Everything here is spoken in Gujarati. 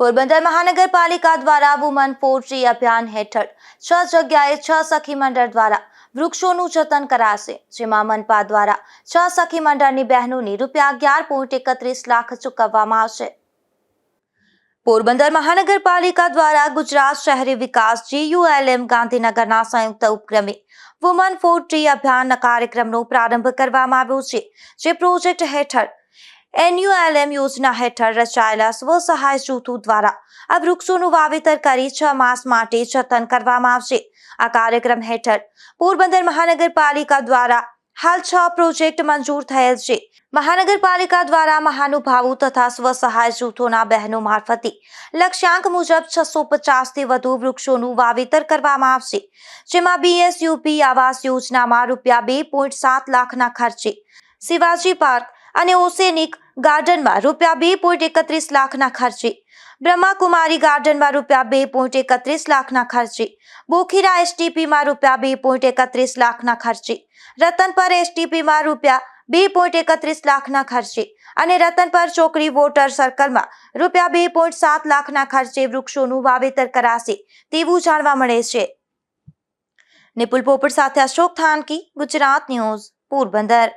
પોરબંદર મહાનગરપાલિકા દ્વારા વુમન ફોર ટ્રી અભિયાન હેઠળ છ જગ્યાએ છ સખી મંડળ દ્વારા વૃક્ષોનું જતન કરાશે, જેમાં મનપા દ્વારા છ સખી મંડળની બહેનોની રૂપિયા અગિયાર પોઈન્ટ એકત્રીસ લાખ ચૂકવવામાં આવશે. પોરબંદર મહાનગરપાલિકા દ્વારા ગુજરાત શહેરી વિકાસ જીયુએલએમ ગાંધીનગરના સંયુક્ત ઉપક્રમે વુમન ફોર ટ્રી અભિયાન કાર્યક્રમનો પ્રારંભ કરવામાં આવ્યો છે, જે પ્રોજેક્ટ હેઠળ એનયુએલએમ યોજના હેઠળ રચાયેલા સ્વસહાય જૂથો દ્વારા આ વૃક્ષોનું વાવેતર કરી છ માસ માટે જતન કરવામાં આવશે. આ કાર્યક્રમ હેઠળ પોરબંદર મહાનગરપાલિકા દ્વારા હાલ છ પ્રોજેક્ટ મંજૂર થયેલ છે. મહાનગરપાલિકા દ્વારા મહાનુભાવો તથા સ્વસહાય જૂથોના બહેનો મારફતે લક્ષ્યાંક મુજબ છસો પચાસથી વધુ વૃક્ષોનું વાવેતર કરવામાં આવશે. જેમાં બીએસયુપી આવાસ યોજનામાં રૂપિયા બે પોઈન્ટ સાત લાખના ખર્ચે શિવાજી પાર્ક અને ઓસેનિક ગાર્ડનમાં રૂપિયા બે પોઈન્ટ એકત્રીસ લાખના ખર્ચે. બ્રહ્માકુમારી ગાર્ડનમાં રૂપિયા બે પોઈન્ટ એકત્રીસ લાખના ખર્ચે. બોખીરા એસટીપીમાં રૂપિયા બે પોઈન્ટ એકત્રીસ લાખના ખર્ચે. રતનપર એસટીપીમાં રૂપિયા બે પોઈન્ટ એકત્રીસ લાખના ખર્ચે. અને રતનપર ચોકડી વોટર સર્કલમાં રૂપિયા બે પોઈન્ટ સાત લાખના ખર્ચે વૃક્ષોનું વાવેતર કરાશે તેવું જાણવા મળે છે. નિપુલ પોપટ સાથે અશોક થાનકી, ગુજરાત ન્યૂઝ, પોરબંદર.